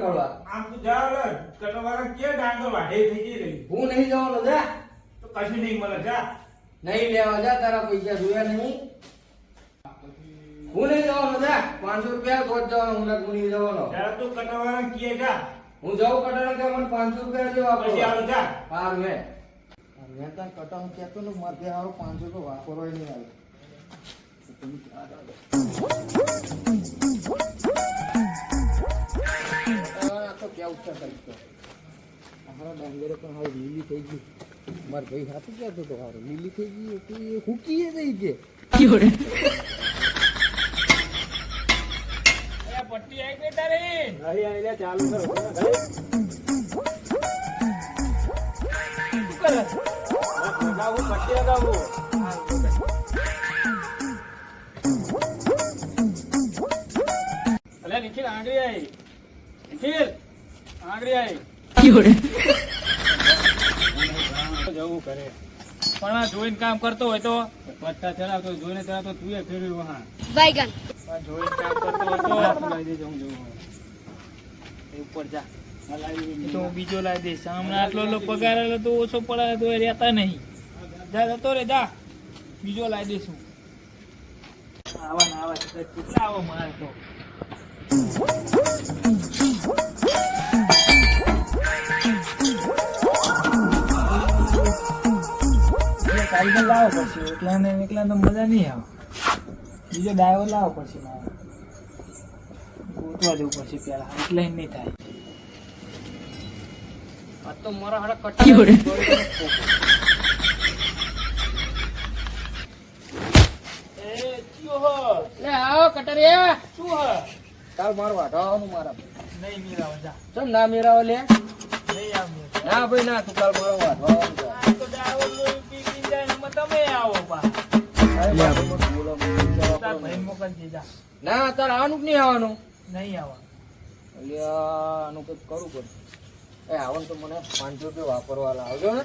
ગયો રખડવા આમ તો જા લે કટવાળા કે ડાંગર વાઢે થઈ ગઈ રહી. હું નહીં જવાનો જા. તો કશું નહીં મળે જા. નહીં લેવા જા તારા પૈસા જોયા નહીં. હું નહીં જવાનો જા. પાંચસો રૂપિયા તો જ જવાનો હું હું નહીં જવાનો. ત્યારે તું કટવાળા કે જા. હું જાઉં કટાણ કે મને પાંચસો રૂપિયા જેવા પછી આવું જા. હાર મેં. મેં તને કટાણ કહેતો ને મારે ત્યાં હારું પાંચસો રૂપિયા વાપરવા નહીં આવે. આ તો કેવું છે કંઈક તો. ડાંગરે પણ હવે લીલી થઈ ગઈ. મારા ભાઈ હાથું કહેતો તો હારું લીલી થઈ ગઈ હતી હુકીએ થઈ ગઈ પટ્ટી આવી ગઈ તારી. ચાલુ કરો. પટ્ટી લગાવું નિખિલ આંગળી આવી નિખિલ. આંગળી આવી જવું કરે. પણ આ જોઈને કામ કરતો હોય તો? પટ્ટા ચલાવતો જોઈને ચલાવતો તું એ ફેર્યું વહાં. જોઈને કામ કરતો હોય તો? લાવી દેજો હું જોઉં ઉપર જા. તો હું બીજો લાવી દઈશ હમણાં આટલો પગાર આલે તો ઓછો પડે તો એ રહેતા નહીં. જા જતો રે જા. બીજો લાવી દઈશું આવા ના આવા કેટલા આવો મારે તો એટલે લાવો પછી. એકલા ને એકલા તો મજા નહીં આવે. બીજો ડ્રાઈવર લાવો પછી મારે. ગોતવા જવું પછી પેલા. એટલે નહીં થાય. આ તો મારા હાડા કટ્ટા એ ચિયો હો. લે આવો કટરિયા શું હ? કાલ મારો વાઢવાનું મારા. નહીં મીરાવા જા. ચમ ના મેરાવો લે? નહીં આવ ના ભાઈ ના તું કાલ મારો વાઢવાનું તમે આવો બા. ના તારે આવવાનું કે નહીં આવવાનું? નહીં આવા અલ્યા આનું કંઈક કરવું પડે. એ આવવાનું તો મને પાંચસો રૂપિયા વાપરવા લાવજો ને.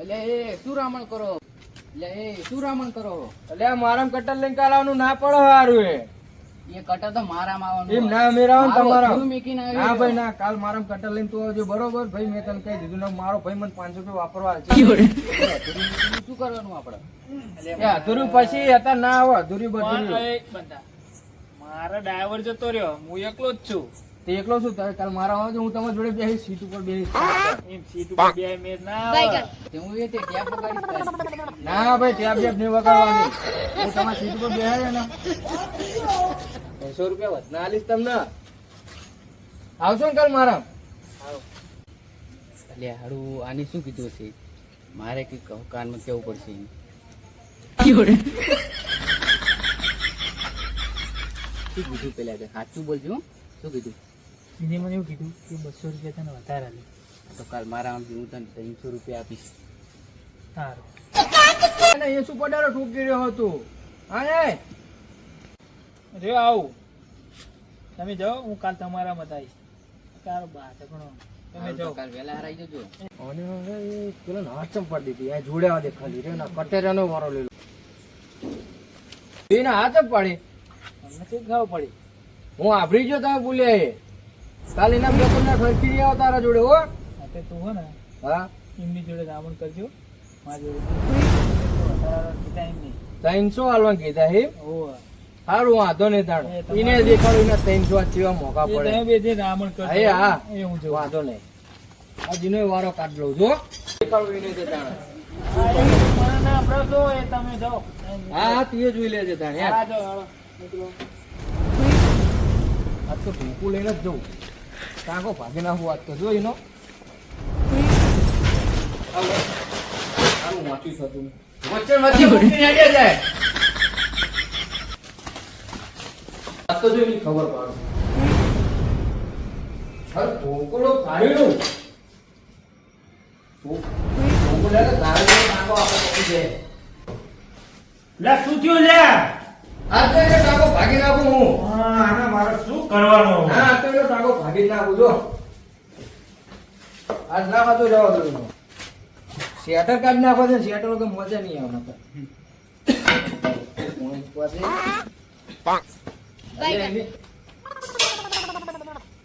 એટલે એ શું રામણ કરો? એટલે એ શું રામણ કરો? એટલે મારા કટર લઈને કાલ આવવાનું ના પડે સારું એ. એ કટર તો મારામાં એમ ના મેરાવો તમારા. મારું મૂકીને આવી ના ભાઈ ના કાલ મારામ કટર લઈને તું આવજો. બરોબર? ભાઈ મેં તને કહી દીધું ને મારો ભાઈ મને પાંચસો રૂપિયા વાપરવા છે. શું કરવાનું આપણે અધૂરું પછી હતા ના આવે અધૂરી બંધા મારા ડ્રાઈવર જતો રહ્યો. હું એકલો જ છું. તે એકલો શું તારે કાલ મારા આવજો હું તમારી જોડે બેસી સીટ ઉપર બેહી એમ સીટ ઉપર બેહી મે ના આવે તે હું એ તે ટેપ વગાડી ના ભાઈ ટેપ બે નહીં વગાડવાની. હું તમારી સીટ ઉપર બેહાય ને પાંચસો રૂપિયા વધના આલીશ તમને. આવશો ને કાલ મારા? એટલે હાડું આની શું કીધું છે મારે કઈ કાનમાં કેવું પડશે? શું કીધું પેલા સાચું બોલજો હો. શું કીધું? એને મને એવું કીધું કે બસો રૂપિયા તને વધારે લે તો કાલ મારા આમ હું તને ત્રણસો રૂપિયા આપીશ. સારું અને એ શું પડારો ઠોકી રહ્યો હતો. હા એ રે આવું. તમે જાઓ હું કાલ તમારા મત આવીશ. તારો બા ઘણો તમે જાઓ. કાલ વહેલા હરાઈ જજો. અને હવે એ પેલો નાચ ચંપાડી દીધી આ જોડે દે ખાલી. રે ના કટેરાનો વારો લે. એના હાથ જ પાડી. તમને શું ખાવ પડી. હું આભરી જો તમે બોલ્યા એ. કાલ એના બે પંદર ખર્ચી રહ્યા તારા જોડે હો. તું હો ને હા? એમની જોડે રાવણ કરજો. મારી જોડે ત્રણસો હાલવા કીધા હે? સારું વાંધો નહીં તાણ. એને દેખાડું એના ત્રણસો આ ચેવા તમે પડે. બે જે કરજો. હે હા. એ હું જોઉં. વાંધો નહીં. આ જીનો વારો કાઢ લઉં છું દેખાડું એને તે તાણ. હા, હા તું જોઈ લેજે તાણ હા. જાઓ હાલો નીકળો. આજ તો ભૂકું લઈને જ જવું કાંકો ભાગી નાખું આજ તો. જો એનો ખબર પાડો. લે શું થયું લે? આજ એનો ટાંકો ભાગી નાખું હું. હા આને મારે શું કરવાનું? હા તો એનો ટાંકો ભાગી નાખું જો. આજ ના ખાતો જવા દો. શેટર કાઢી નાખો છે શેટર વગર મજા નહીં આવે નકર. મૂકવા દે. અરે, એની-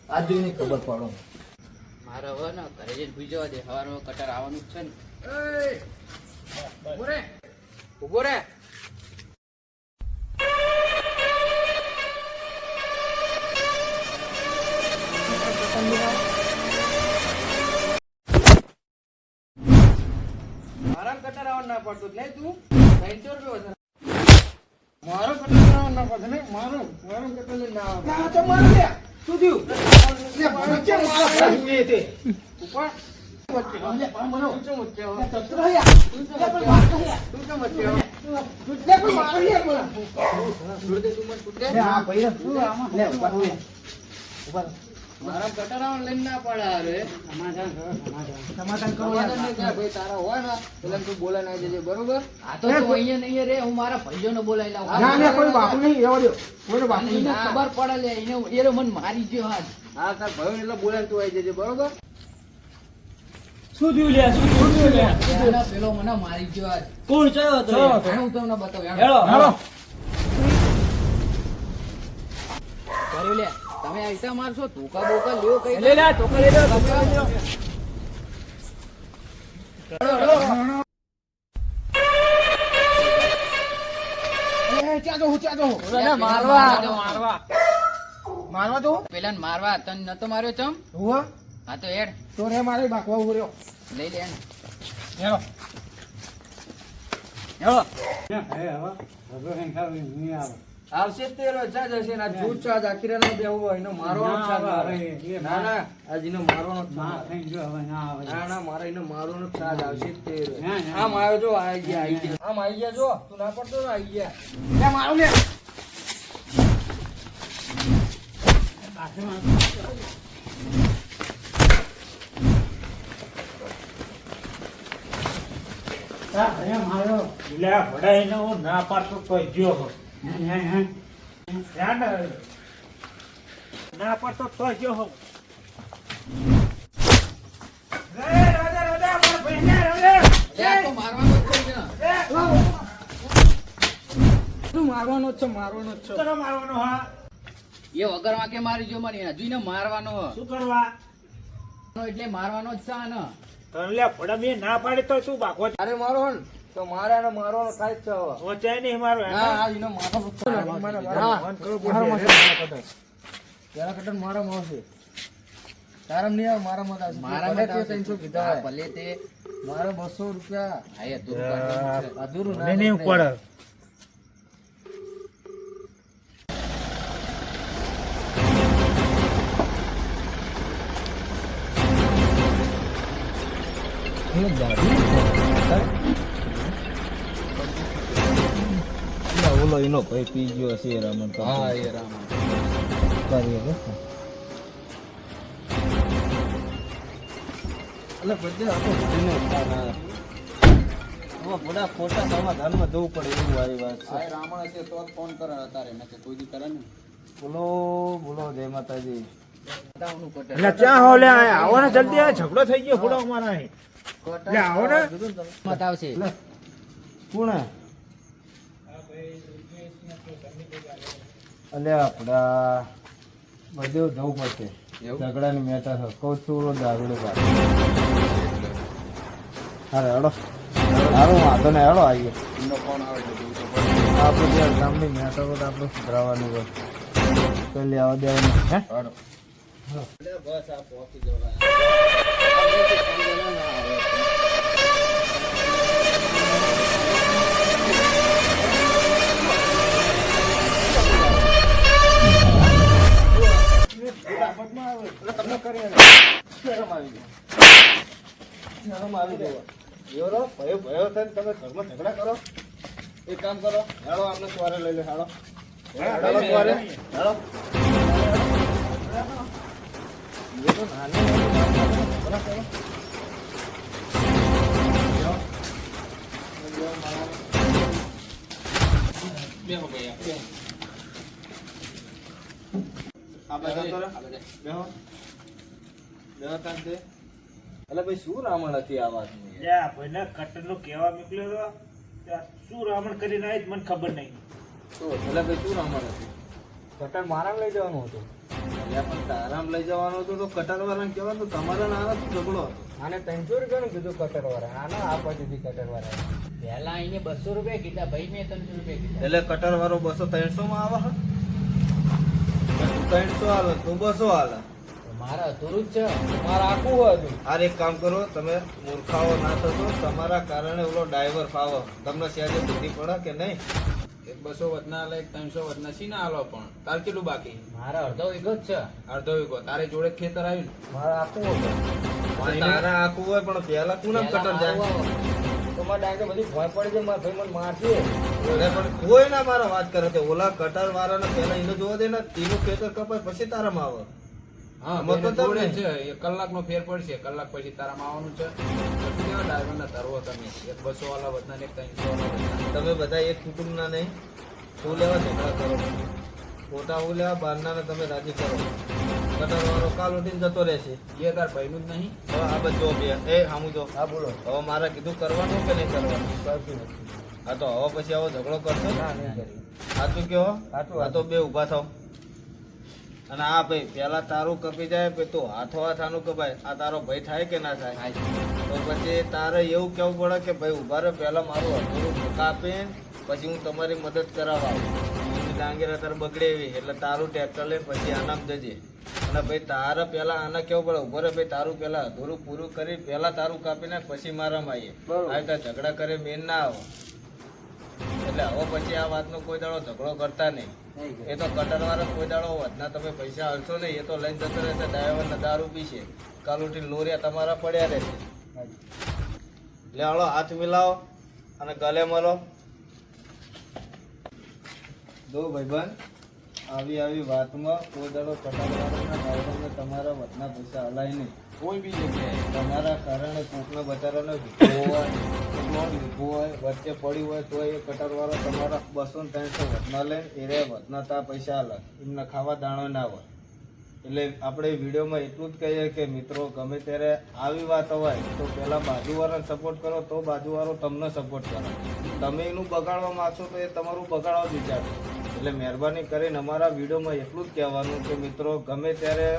આ જોઈને ખબર પાડો. મારે હવે ને ઘરે જઈને ભૂઈ જવા દે. સવારમાં કટાર આવવાનું જ છે ને. ઊભો રે. ઊભો રે. મારા કટાર આવવાનું ના પડતું નહીં તું ત્રણસો રૂપિયા મારો કટાર આવવાનું ના પડતું નહીં મારો મારો લઈને ના તો મારો લે. શું થયું? ઉપર તારા હોય ને એટલે તું બોલા ના જજે બરોબર આ તો તું અહીંયા રે હું મારા ભાઈઓને બોલાવી લાવું ના ના ખબર પડે મને મારી ગયો હા ભાઈ એટલે બોલાય તું આવી જજે બરોબર? શું થયું લે શું થયું થયું પેલો મને મારી ગયો આજ. કોણ ચયો હતો હું તમને બતાવું હેલો હેલો કર્યું લે તમે આઈતા મારશો ધોકા બોકા લ્યો કઈ લે લે ધોકા લે લે લે. લે. હું મારવા. મારવા મારવા. તો પેલા મારવા તને નતો માર્યો ચમ? હુઆ હા તો એડ તો રે મારે બાકવા ઊભો રહ્યો. લઈ લે. હેળો હેળો આવશે જ તે રજા જશે ના જૂઠ ના એનો મારો ના ના આજ એનો મારવાનો જ ના ના મારા એનો મારો નો ચાજ આવશે તે આમ આવ્યો જો આવી ગયા આવી ગયા. આમ આવી ગયા જો તું ના પડતો ને આવી ગયા. લે મારો લે લે ભડાઈને હું ના પાડતો કોઈ ગયો ધ્યાન ના પાડતો કોઈ ગયો હો. રે, રાજા, રાજા, મારા ભાઈને રાજા. લે આ તો મારવાનો જ છે ને. મારવાનો જ છે મારવાનો જ શું છે કરવા મારવાનો હા? એ વગર વાંકે મારી જો મને હજુ મારવાનો શું કરવા? એટલે મારવાનો જ છે આને. તને લે મેં ના પાડી તો તું બાકો અરે મારો હન તો મારે એને મારવાનો થાય છે હવે પહોંચાય નહીં મારો એનો. મને. હા. મારા તારામાં નહીં આવે આવશે. ભલે તે આવશે. 300 કીધા ભલે તે મારે બસો રૂપિયા હા, અધૂરું નહીં પડે ઓલો એનો ભાઈ પી ગયો છે રામન હા એ રામન કરીએ? એટલે બધે બધીને ઉતારા. ખોટા સમાધાનમાં વાત રામણ છે તો ફોન કરે અત્યારે કોઈ કરે ને બોલો બોલો જય માતાજી. એટલે ક્યાં ઝઘડો થઈ ગયો ફોડો અમારા. લે આવો ને. મત આવશે. કોણ હે? આપડા બધે જવું પડશે. એવું? ઝઘડાની મેટર છે. અરે હડો. સારું વાંધો ને હેડો આવીએ. આપણે જે ગામની મેટર તો આપણે હોય. તો આવવા દેવાની. હે. બસ આ પહોંચી જવા એવો ભયો ભયો થઈને તમે ઘરમાં ઝઘડા કરો એક કામ કરો હેડો આપણે સવારે લઈ લે હેડો હેડો સવારે હેડો એટલે ભાઈ શું રામણ હતી આ આ ભાઈને કટરનો કહેવા મોકલ્યો હતો શું રામણ કરીને આવી મને ખબર નહીં એટલે ભાઈ શું રામણ હતી કટર મારા લઈ જવાનું હતું તારામ લઈ જવાનું હતું તો કટાર વાળાને કહેવાનું તમારા ના ઝઘડો હતો. આને ત્રણસો રૂપિયાનું કીધું કટર વાળા આને આપવા દીધી કટર વાળા પહેલા એને બસો રૂપિયા કીધા ભાઈ મેં ત્રણસો રૂપિયા કીધા. એટલે કટર વાળો બસો ત્રણસો માં આવે ત્રણસો આવે તું બસો તો મારે અધૂરું જ છે મારે આખું હતું અરે એક કામ કરો તમે મૂર્ખાઓ ના થશો તમારા કારણે ઓલો ડ્રાઈવર ફાવો. તમને સહેજે બુદ્ધિ પડે કે નહીં? બસો વધના આલે ત્રણસો વધના સી ના આલો પણ. તાર કેટલું બાકી? મારા અડધો વીઘો જ છે. અડધો વીઘો. તારે જોડે ખેતર આવ્યું મારા આખું હોય તારા આખું હોય પણ પેલા તું કટર જાય? તો મારે ડાયરેક્ટ બધી ભોય પડી છે મારા ભાઈ મને મારશે. એટલે પણ કોઈ ના મારા વાત કરે છે. ઓલા કટર વાળાને પેલા એને જોવા દે ને તેનું ખેતર કપાય પછી તારામાં આવે. હા જોડે છે કલાકનો ફેર પડશે કલાક પછી તારામાં આવવાનું છે. કેવા ડ્રાઈવરના તરવો તમે? એક બસો વાળા વધના એક ત્રણસો વાળા તમે બધા એક કુટુંબના નહીં શું લેવા ઝઘડા કરો. ખોટા હું લેવા બહારના તમે રાજી કરો. કટરવાળો કાલ ઉઠીને જતો રહેશે. એ તાર ભાઈનું જ નહીં. હવે આ બધો બે એ હામું જો. હા બોલો. હવે મારે કીધું કરવાનું કે નહીં કરવાનું? કરશું નથી. હા તો હવે પછી આવો ઝઘડો કરશો? ના નહીં કરી સાચું કહો. સાચું, આ તો બે ઊભા થાવ. અને આ ભાઈ પેલા તારું કપી જાય પછી તું હાથો હાથ આનું કપાય. આ તારો ભાઈ થાય કે ના થાય? તો પછી તારે એવું કેવું પડે કે ભાઈ ઊભા રહે પહેલા મારું અધૂરું કાપીને પછી હું તમારી મદદ કરાવવા આવું. ડાંગેર અત્યારે બગડે એવી એટલે તારું ટ્રેક્ટર લઈને પછી આનામ જજે. અને ભાઈ તારે પહેલા આને કેવું પડે ઊભો રહે ભાઈ તારું પહેલા અધૂરું પૂરું કરી પહેલા તારું કાપી નાખ પછી મારામાં આવીએ. બરોબર. આ રીતે ઝઘડા કરે મેન ના આવો. એટલે હવે પછી આ વાતનો કોઈ દાડો ઝઘડો કરતા નહીં. એ તો કટર વાળા કોઈ દાડો વધના તમે પૈસા હલશો નહીં એ તો લઈને જતો રહેશે ડ્રાઈવર દારૂ પીશે. કાલ ઉઠી લોરિયા તમારા પડ્યા રહેશે. એટલે હાલો હાથ મિલાવો અને ગલે મળો દો ભાઈબંધ આવી આવી વાતમાં કોઈ દાડો કટારવાળાના ડ્રાઈવરને તમારા વધના પૈસા હલાય નહીં. કોઈ બી જગ્યાએ. તમારા કારણે કોકને બચારાનો વિખો હોવા વિખો હોય, વચ્ચે પડી હોય તો એ કટરવાળો તમારા બસો ને ત્રણસો વધના લે, એ રે વધના તા પૈસા હાલે એમને ખાવા દાણો ના હોય. એટલે આપણે વિડીયોમાં એટલું જ કહીએ કે મિત્રો, ગમે ત્યારે આવી વાત હોય, તો પહેલાં બાજુવાળાને સપોર્ટ કરો, તો બાજુવાળો તમને સપોર્ટ કરો. તમે એનું બગાડવા માંગશો તો એ તમારું બગાડવા જ વિચારશે એટલે મહેરબાની કરીને અમારા વિડીયોમાં એટલું જ કહેવાનું કે મિત્રો, ગમે ત્યારે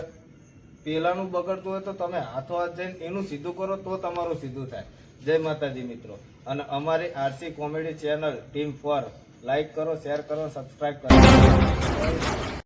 પહેલાંનું બગડતું હોય તો તમે હાથો હાથ જઈને એનું સીધું કરો, તો તમારું સીધું થાય. જય માતાજી મિત્રો. અને અમારી RC comedy channel team four. Like કરો શેર કરો સબસ્ક્રાઈબ કરો.